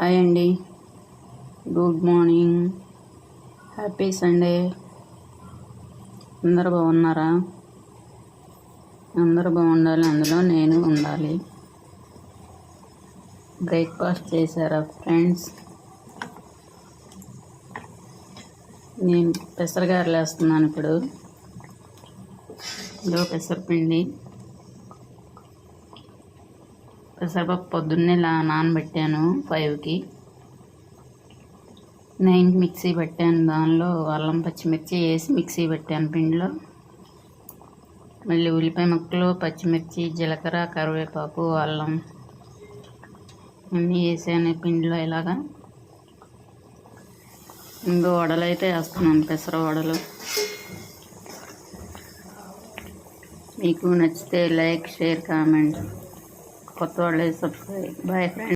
Hi అండి. Good morning. Happy Sunday. అందరు బాగున్నారా? అందరూ బాగుండాలి. అందులో నేను ఉండాలి. బ్రేక్ఫాస్ట్ చేశారా ఫ్రెండ్స్? నేను పెసరగారలు వేస్తున్నాను ఇప్పుడు. ఇదో పెసరపిండి. పెసరపప్పు పొద్దున్నే ఇలా నానబెట్టాను ఫైవ్కి. నైన్కి మిక్సీ పెట్టాను దానిలో అల్లం పచ్చిమిర్చి వేసి మిక్సీ పెట్టాను పిండిలో. మళ్ళీ ఉల్లిపాయ ముక్కలు పచ్చిమిర్చి జీలకర్ర కరివేపాకు అల్లం అన్నీ వేసాను పిండిలో ఇలాగా. ఇంకో వడలు అయితే వేస్తున్నాను పెసర వడలు. మీకు నచ్చితే లైక్ షేర్ కామెంట్. కొత్త వాళ్ళే సబ్స్క్రైబ్ బాయ్ ఫ్రెండ్